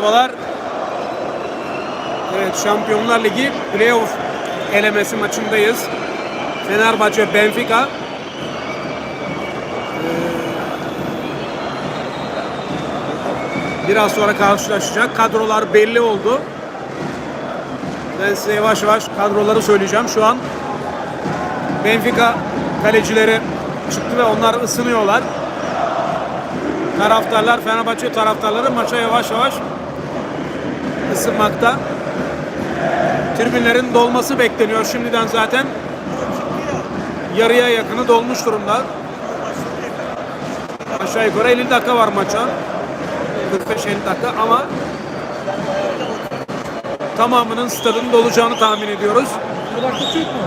merhabalar. Evet, Şampiyonlar Ligi playoff elemesi maçındayız. Fenerbahçe Benfica. Ee, Biraz sonra karşılaşacak. Kadrolar belli oldu. Ben size yavaş yavaş kadroları söyleyeceğim. Şu an Benfica kalecileri çıktı ve onlar ısınıyorlar. Taraftarlar, Fenerbahçe taraftarları maça yavaş yavaş ısınmakta. Tribünlerin dolması bekleniyor şimdiden zaten. Yarıya yakını dolmuş durumda. Aşağı yukarı 50 dakika var maça. 45-50 dakika ama tamamının stadın dolacağını tahmin ediyoruz. Kulaklık yok mu?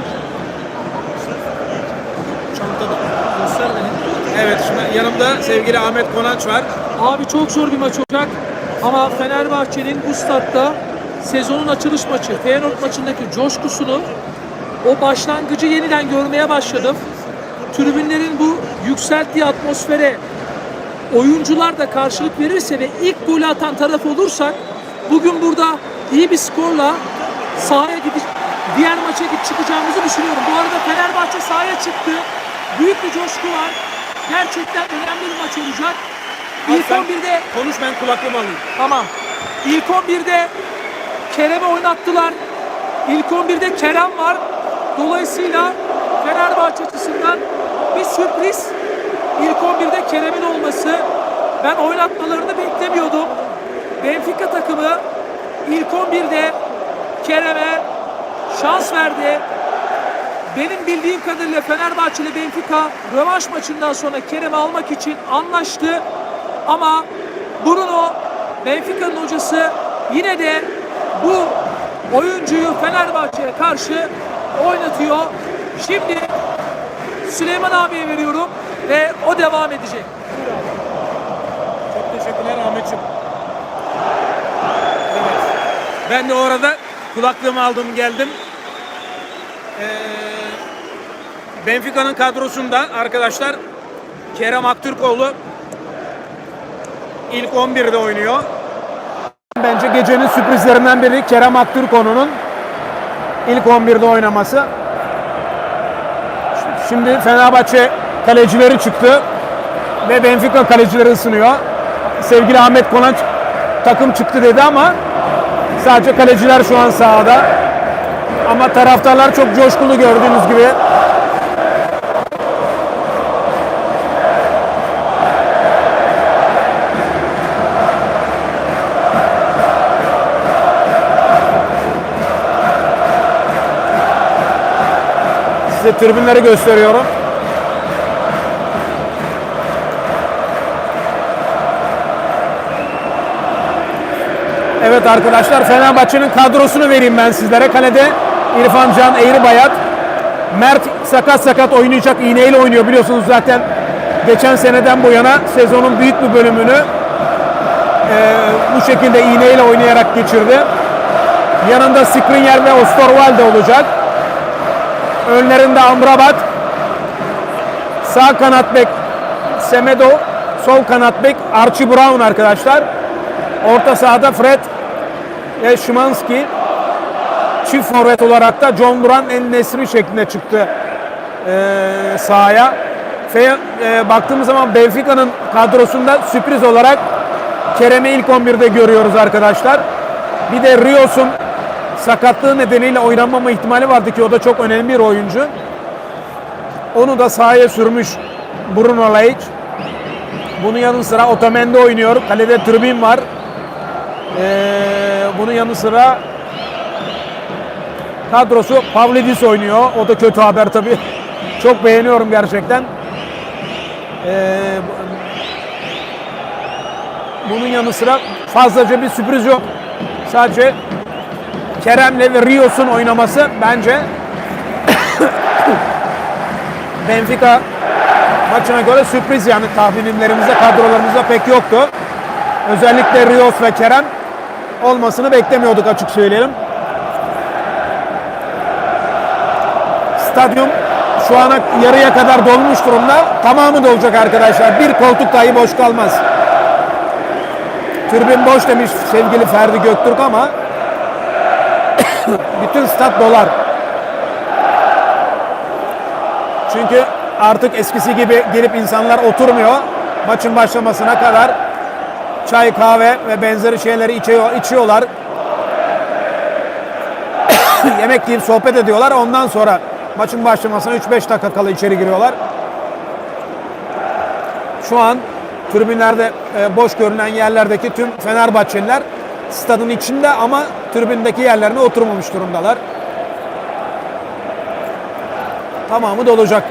Çantada. Evet şimdi yanımda sevgili Ahmet Konanç var. Abi çok zor bir maç olacak. Ama Fenerbahçe'nin bu statta sezonun açılış maçı, Feyenoord maçındaki coşkusunu, o başlangıcı yeniden görmeye başladım. Tribünlerin bu yükselttiği atmosfere oyuncular da karşılık verirse ve ilk golü atan taraf olursak bugün burada iyi bir skorla sahaya gidip diğer maça gidip çıkacağımızı düşünüyorum. Bu arada Fenerbahçe sahaya çıktı. Büyük bir coşku var. Gerçekten önemli bir maç olacak. İlk Sen 11'de Konuş ben kulaklığımı alayım. Tamam. İlk 11'de Kerem'i oynattılar. İlk 11'de Kerem var. Dolayısıyla Fenerbahçe açısından bir sürpriz. İlk 11'de Kerem'in olması. Ben oynatmalarını beklemiyordum. Benfica takımı ilk 11'de Kerem'e şans verdi. Benim bildiğim kadarıyla Fenerbahçe ile Benfica rövanş maçından sonra Kerem'i almak için anlaştı. Ama Bruno Benfica'nın hocası yine de bu oyuncuyu Fenerbahçe'ye karşı oynatıyor. Şimdi Süleyman abiye veriyorum ve o devam edecek. Çok teşekkürler Ahmetciğim. Evet. Ben de o arada kulaklığımı aldım geldim. Ee, Benfica'nın kadrosunda arkadaşlar Kerem Aktürkoğlu ilk 11'de oynuyor. Bence gecenin sürprizlerinden biri Kerem Aktürkoğlu'nun ilk 11'de oynaması. Şimdi Fenerbahçe kalecileri çıktı ve Benfica kalecileri ısınıyor. Sevgili Ahmet Konaç takım çıktı dedi ama sadece kaleciler şu an sahada. Ama taraftarlar çok coşkulu gördüğünüz gibi. Size tribünleri gösteriyorum. Evet arkadaşlar Fenerbahçe'nin kadrosunu vereyim ben sizlere. Kalede İrfan Can Eğribayat. Mert sakat sakat oynayacak iğneyle oynuyor biliyorsunuz zaten geçen seneden bu yana sezonun büyük bir bölümünü eee, bu şekilde iğneyle oynayarak geçirdi. Yanında Skriniar ve Osterwalde olacak. Önlerinde Amrabat. Sağ kanat bek Semedo. Sol kanat bek Archie Brown arkadaşlar. Orta sahada Fred ve Szymanski. Çift forvet olarak da John Duran El Nesri şeklinde çıktı eee sahaya. Fe, eee, baktığımız zaman Benfica'nın kadrosunda sürpriz olarak Kerem'i ilk 11'de görüyoruz arkadaşlar. Bir de Rios'un sakatlığı nedeniyle oynanmama ihtimali vardı ki o da çok önemli bir oyuncu. Onu da sahaya sürmüş Bruno Lage. Bunun yanı sıra Otamendi oynuyor. Kalede Tribün var. Ee, bunun yanı sıra kadrosu Pavlidis oynuyor. O da kötü haber tabii. Çok beğeniyorum gerçekten. Ee, bu- bunun yanı sıra fazlaca bir sürpriz yok. Sadece Kerem'le ve Rios'un oynaması bence Benfica maçına göre sürpriz yani tahminlerimizde, kadrolarımızda pek yoktu. Özellikle Rios ve Kerem olmasını beklemiyorduk açık söyleyelim. Stadyum şu ana yarıya kadar dolmuş durumda. Tamamı dolacak arkadaşlar. Bir koltuk dahi boş kalmaz. Tribün boş demiş sevgili Ferdi Göktürk ama bütün stat dolar. Çünkü artık eskisi gibi gelip insanlar oturmuyor. Maçın başlamasına kadar çay, kahve ve benzeri şeyleri içiyor, içiyorlar. Yemek yiyip sohbet ediyorlar. Ondan sonra maçın başlamasına 3-5 dakika kala içeri giriyorlar. Şu an tribünlerde e, boş görünen yerlerdeki tüm Fenerbahçeliler stadın içinde ama tribündeki yerlerine oturmamış durumdalar. Tamamı dolacak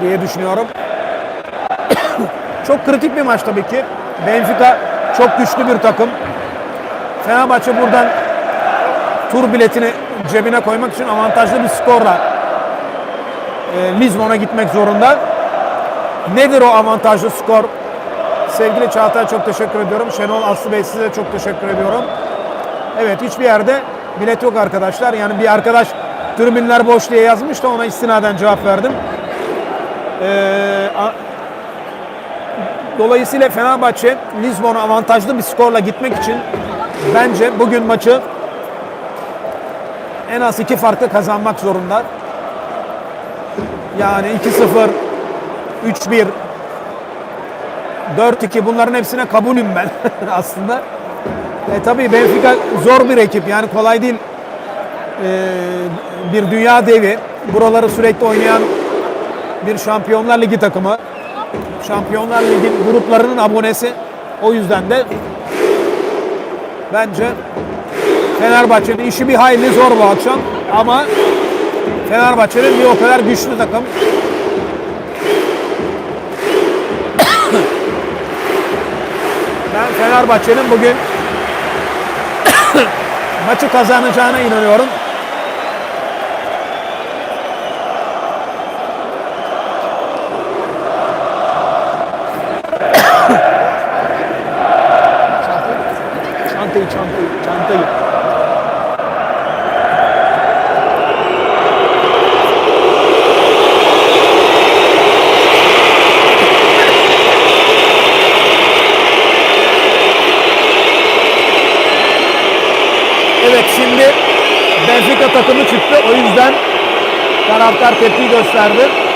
diye düşünüyorum. çok kritik bir maç tabii ki. Benfica çok güçlü bir takım. Fenerbahçe buradan tur biletini cebine koymak için avantajlı bir skorla e, Lizbon'a gitmek zorunda. Nedir o avantajlı skor? Sevgili Çağatay çok teşekkür ediyorum. Şenol Aslı Bey size çok teşekkür ediyorum. Evet hiçbir yerde bilet yok arkadaşlar. Yani bir arkadaş tribünler boş diye yazmış da ona istinaden cevap verdim. Ee, Dolayısıyla Fenerbahçe Lizbon'a avantajlı bir skorla gitmek için bence bugün maçı en az iki farklı kazanmak zorunda. Yani 2-0, 3-1, 4-2 bunların hepsine kabulüm ben aslında. E tabii Benfica zor bir ekip yani kolay değil. Ee, bir dünya devi. Buraları sürekli oynayan bir Şampiyonlar Ligi takımı. Şampiyonlar Ligi gruplarının abonesi. O yüzden de bence Fenerbahçe'nin işi bir hayli zor bu akşam ama Fenerbahçe'nin bir o kadar güçlü takım. Ben Fenerbahçe'nin bugün maçı kazanacağına inanıyorum. Çantayı, çantayı, çantayı. Evet şimdi Benfica takımı çıktı. O yüzden taraftar tepki gösterdi.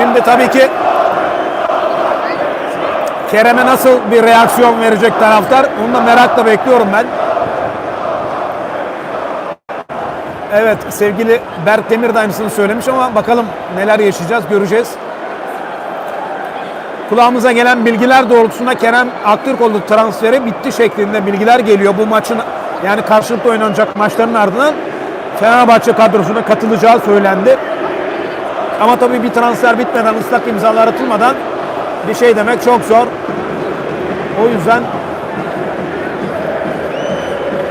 Şimdi tabii ki Kerem'e nasıl bir reaksiyon verecek taraftar onu da merakla bekliyorum ben. Evet sevgili Berk Demir de aynısını söylemiş ama bakalım neler yaşayacağız göreceğiz. Kulağımıza gelen bilgiler doğrultusunda Kerem Aktürkoğlu transferi bitti şeklinde bilgiler geliyor. Bu maçın yani karşılıklı oynanacak maçların ardından Fenerbahçe kadrosuna katılacağı söylendi. Ama tabii bir transfer bitmeden, ıslak imzalar atılmadan bir şey demek çok zor. O yüzden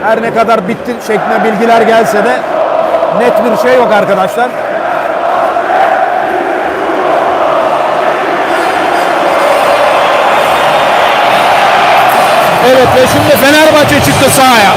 her ne kadar bitti şeklinde bilgiler gelse de net bir şey yok arkadaşlar. Evet ve şimdi Fenerbahçe çıktı sahaya.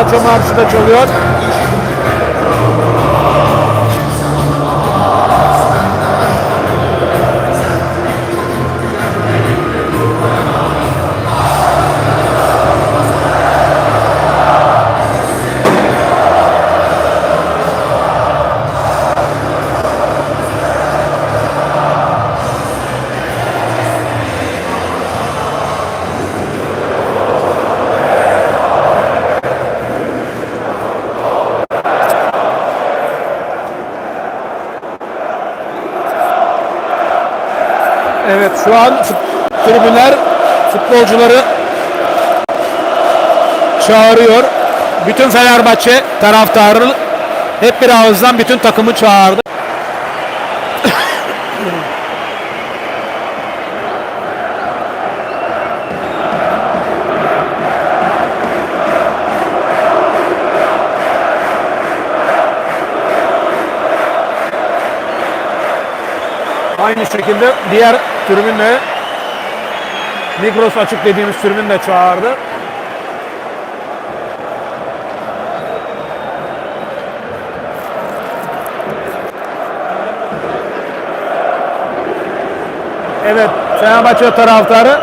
Fenerbahçe marşı da çalıyor. Şu an tribünler futbolcuları çağırıyor. Bütün Fenerbahçe taraftarı hep bir ağızdan bütün takımı çağırdı. Aynı şekilde diğer tribünle Migros açık dediğimiz tribün de çağırdı. Evet, Fenerbahçe taraftarı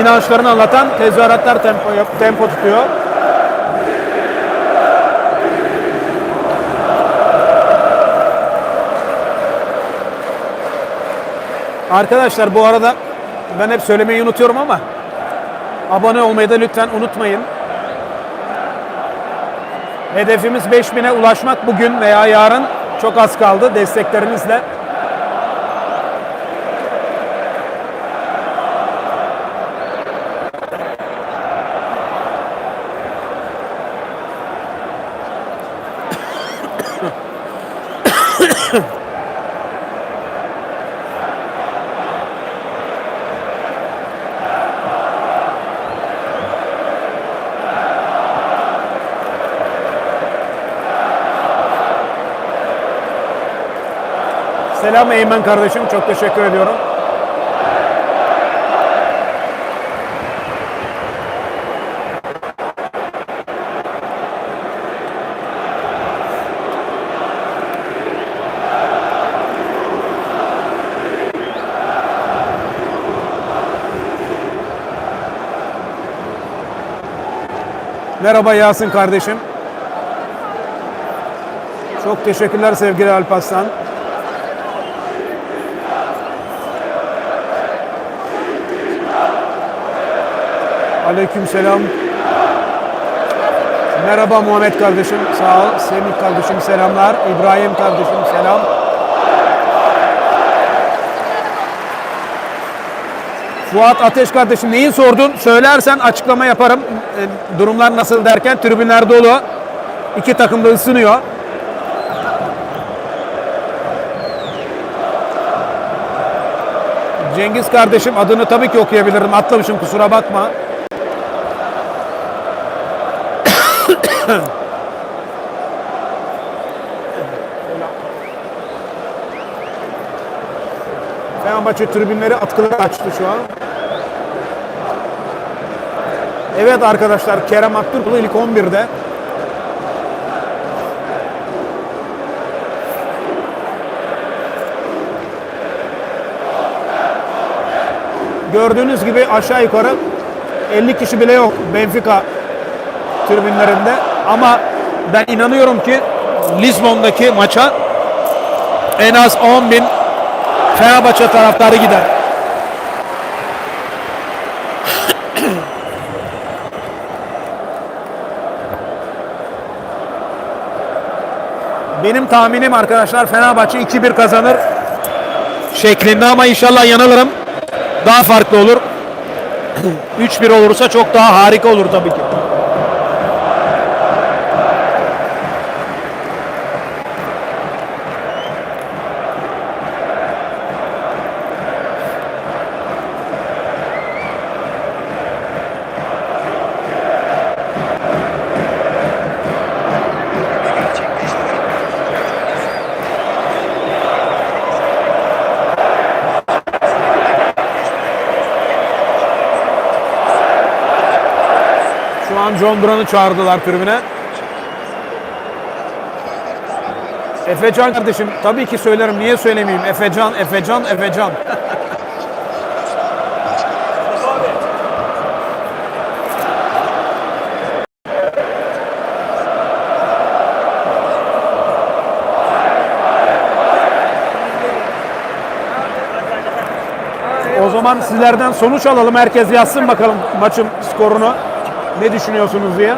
inançlarını anlatan tezahüratlar tempo, tempo tutuyor. Arkadaşlar bu arada ben hep söylemeyi unutuyorum ama abone olmayı da lütfen unutmayın. Hedefimiz 5000'e ulaşmak bugün veya yarın çok az kaldı desteklerinizle. Selam Eymen kardeşim. Çok teşekkür ediyorum. Merhaba Yasin kardeşim. Çok teşekkürler sevgili Alparslan. Aleyküm selam. Merhaba Muhammed kardeşim. Sağ ol. Semih kardeşim selamlar. İbrahim kardeşim selam. Fuat Ateş kardeşim neyi sordun? Söylersen açıklama yaparım. E, durumlar nasıl derken tribünler dolu. İki takım da ısınıyor. Cengiz kardeşim adını tabii ki okuyabilirim. Atlamışım kusura bakma. Fenerbahçe tribünleri atkıları açtı şu an. Evet arkadaşlar Kerem Aktürkoğlu ilk 11'de. Gördüğünüz gibi aşağı yukarı 50 kişi bile yok Benfica tribünlerinde. Ama ben inanıyorum ki Lisbon'daki maça en az 10 bin Fenerbahçe taraftarı gider. Benim tahminim arkadaşlar Fenerbahçe 2-1 kazanır şeklinde ama inşallah yanılırım. Daha farklı olur. 3-1 olursa çok daha harika olur tabii ki. John Duran'ı çağırdılar tribüne. Efecan kardeşim tabii ki söylerim. Niye söylemeyeyim? Efecan, Efecan, Efecan. O zaman sizlerden sonuç alalım. Herkes yazsın bakalım maçın skorunu ne düşünüyorsunuz diye.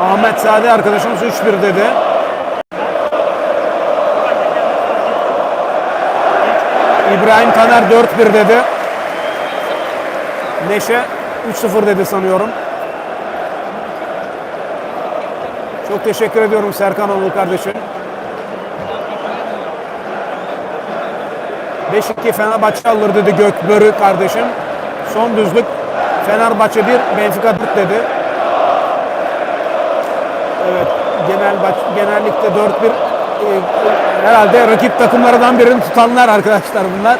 Ahmet Sade arkadaşımız 3-1 dedi. İbrahim Taner 4-1 dedi. Neşe 3-0 dedi sanıyorum. Çok teşekkür ediyorum Serkan Oğlu kardeşim. 5-2 Fenerbahçe alır dedi Gökbörü kardeşim. Son düzlük Fenerbahçe 1, Benfica 4 dedi. Evet, genel genellikle 4-1 e, herhalde rakip takımlardan birini tutanlar arkadaşlar bunlar.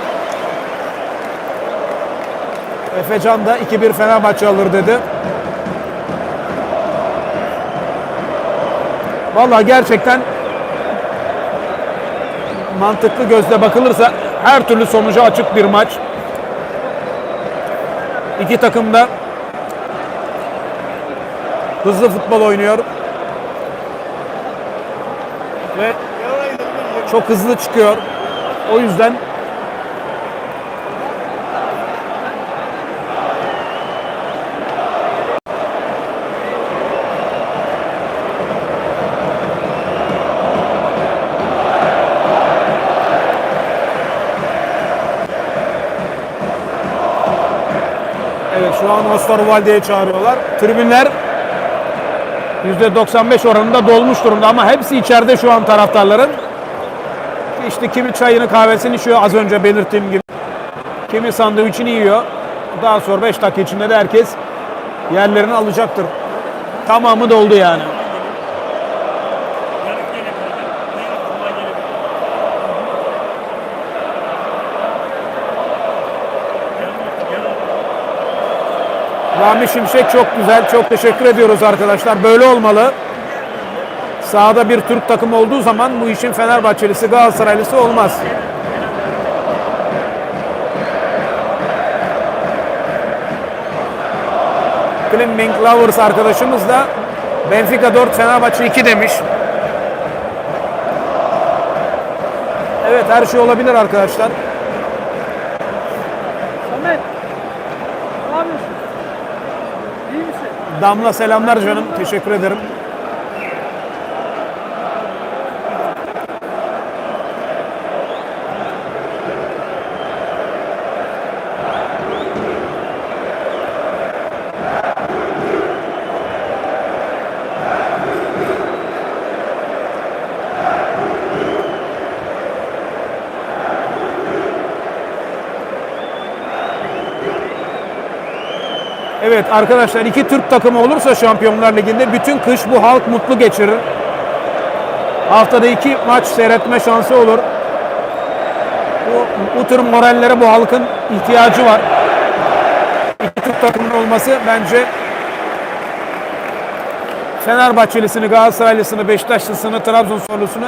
Efecan da 2-1 Fenerbahçe alır dedi. Vallahi gerçekten mantıklı gözle bakılırsa her türlü sonuca açık bir maç. İki takım da hızlı futbol oynuyor. Ve çok hızlı çıkıyor. O yüzden şu an Osterwalde'ye çağırıyorlar. Tribünler %95 oranında dolmuş durumda ama hepsi içeride şu an taraftarların. İşte kimi çayını kahvesini içiyor az önce belirttiğim gibi. Kimi sandviçini yiyor. Daha sonra 5 dakika içinde de herkes yerlerini alacaktır. Tamamı doldu yani. Rami Şimşek çok güzel. Çok teşekkür ediyoruz arkadaşlar. Böyle olmalı. Sahada bir Türk takımı olduğu zaman bu işin Fenerbahçelisi, Galatasaraylısı olmaz. Climbing Lovers arkadaşımız da Benfica 4, Fenerbahçe 2 demiş. Evet her şey olabilir arkadaşlar. Samet. Ne yapıyorsun? İyi misin? Damla selamlar canım. Teşekkür ederim. Evet arkadaşlar iki Türk takımı olursa Şampiyonlar Ligi'nde bütün kış bu halk mutlu geçirir. Haftada iki maç seyretme şansı olur. Bu, bu tür morallere bu halkın ihtiyacı var. İki Türk takımının olması bence Fenerbahçelisini, Galatasaraylısını, Beşiktaşlısını, Trabzonsporlusunu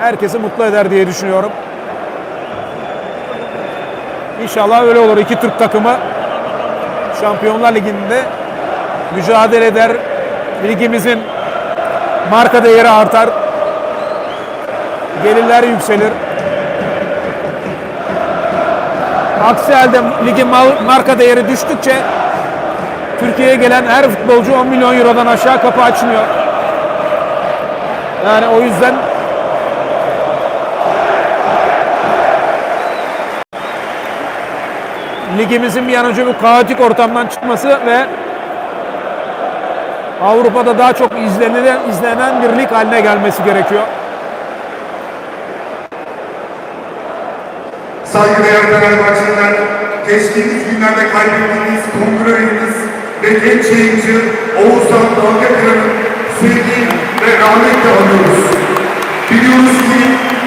herkesi mutlu eder diye düşünüyorum. İnşallah öyle olur. İki Türk takımı Şampiyonlar Ligi'nde mücadele eder. Ligimizin marka değeri artar. Gelirler yükselir. Aksi halde ligin marka değeri düştükçe Türkiye'ye gelen her futbolcu 10 milyon eurodan aşağı kapı açmıyor. Yani o yüzden ligimizin bir an önce bu kaotik ortamdan çıkması ve Avrupa'da daha çok izlenilen, izlenen bir lig haline gelmesi gerekiyor. Saygıdeğer Fenerbahçeliler, geçtiğimiz günlerde kaybettiğimiz kongrelerimiz ve genç yayıncı Oğuzhan Dalgakıran'ın sevgi ve rahmetle anıyoruz. Biliyoruz ki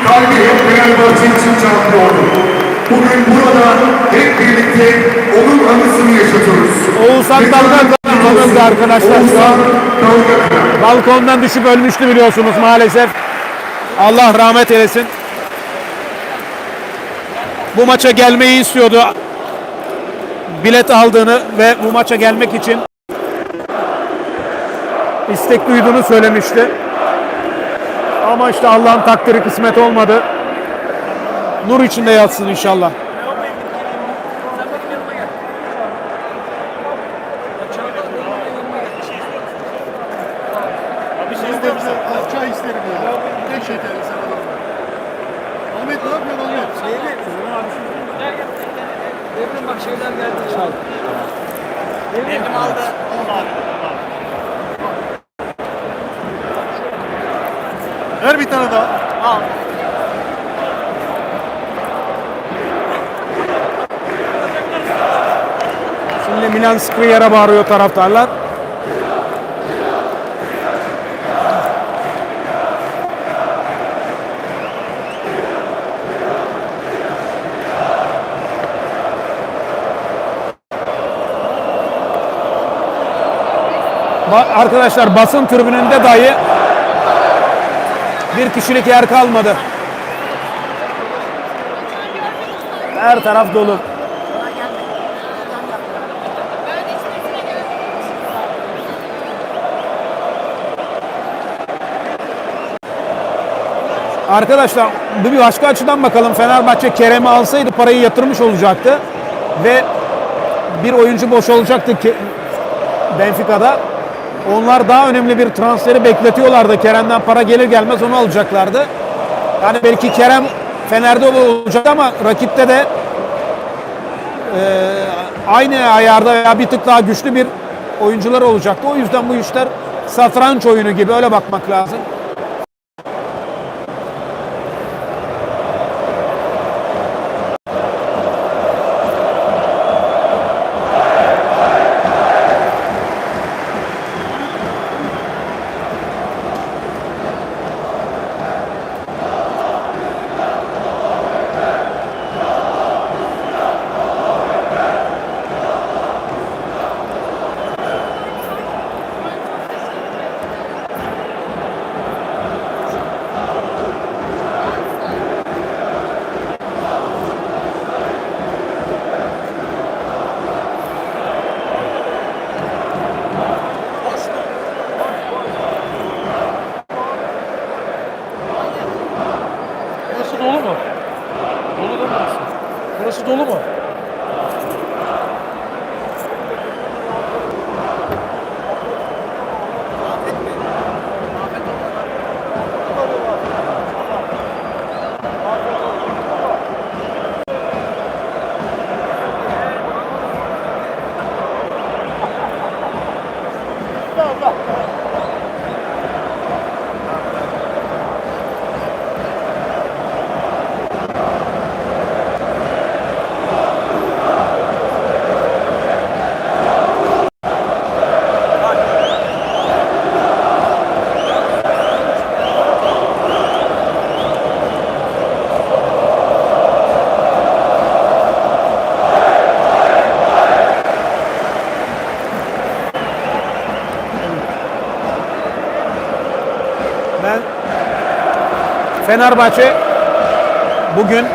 kalbi hep Fenerbahçe için çarpıyordu. Bugün burada hep birlikte onun anısını yaşatıyoruz. Oğuzhan ki tanındı arkadaşlar. Oğuzhan Dalgakıran. Balkondan düşüp ölmüştü biliyorsunuz maalesef. Allah rahmet eylesin. Bu maça gelmeyi istiyordu. Bilet aldığını ve bu maça gelmek için istek duyduğunu söylemişti. Ama işte Allah'ın takdiri kısmet olmadı nur içinde yatsın inşallah. Devrim bak şeyden geldi. Çal. Devrim aldı. Milan Skriniar'a bağırıyor taraftarlar. Arkadaşlar basın tribününde dahi bir kişilik yer kalmadı. Her taraf dolu. Arkadaşlar bir başka açıdan bakalım. Fenerbahçe Kerem'i alsaydı parayı yatırmış olacaktı. Ve bir oyuncu boş olacaktı ki Benfica'da. Onlar daha önemli bir transferi bekletiyorlardı. Kerem'den para gelir gelmez onu alacaklardı. Yani belki Kerem Fener'de olacak ama rakipte de e, aynı ayarda veya bir tık daha güçlü bir oyuncular olacaktı. O yüzden bu işler satranç oyunu gibi öyle bakmak lazım. Dolu mu? Fenerbahçe bugün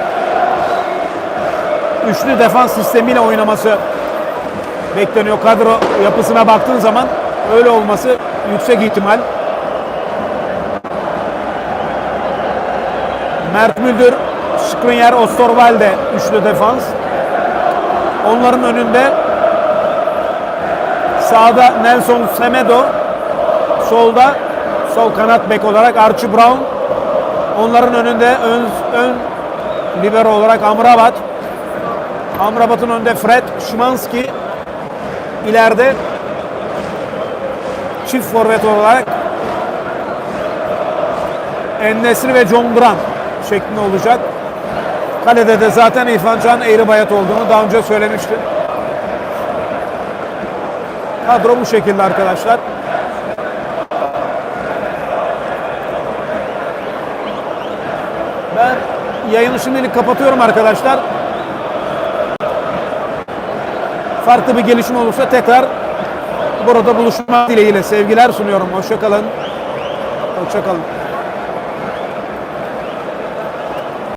üçlü defans sistemiyle oynaması bekleniyor. Kadro yapısına baktığın zaman öyle olması yüksek ihtimal. Mert Müldür, Skriniar, Osterwalde üçlü defans. Onların önünde sağda Nelson Semedo, solda sol kanat bek olarak Archie Brown. Onların önünde ön, ön libero olarak Amrabat. Amrabat'ın önünde Fred Szymanski. İleride çift forvet olarak Ennesri ve John Duran şeklinde olacak. Kalede de zaten İrfan Can Eğribayat olduğunu daha önce söylemiştim. Kadro bu şekilde arkadaşlar. Ben yayını şimdilik kapatıyorum arkadaşlar. Farklı bir gelişme olursa tekrar burada buluşmak dileğiyle sevgiler sunuyorum. Hoşçakalın. Hoşçakalın.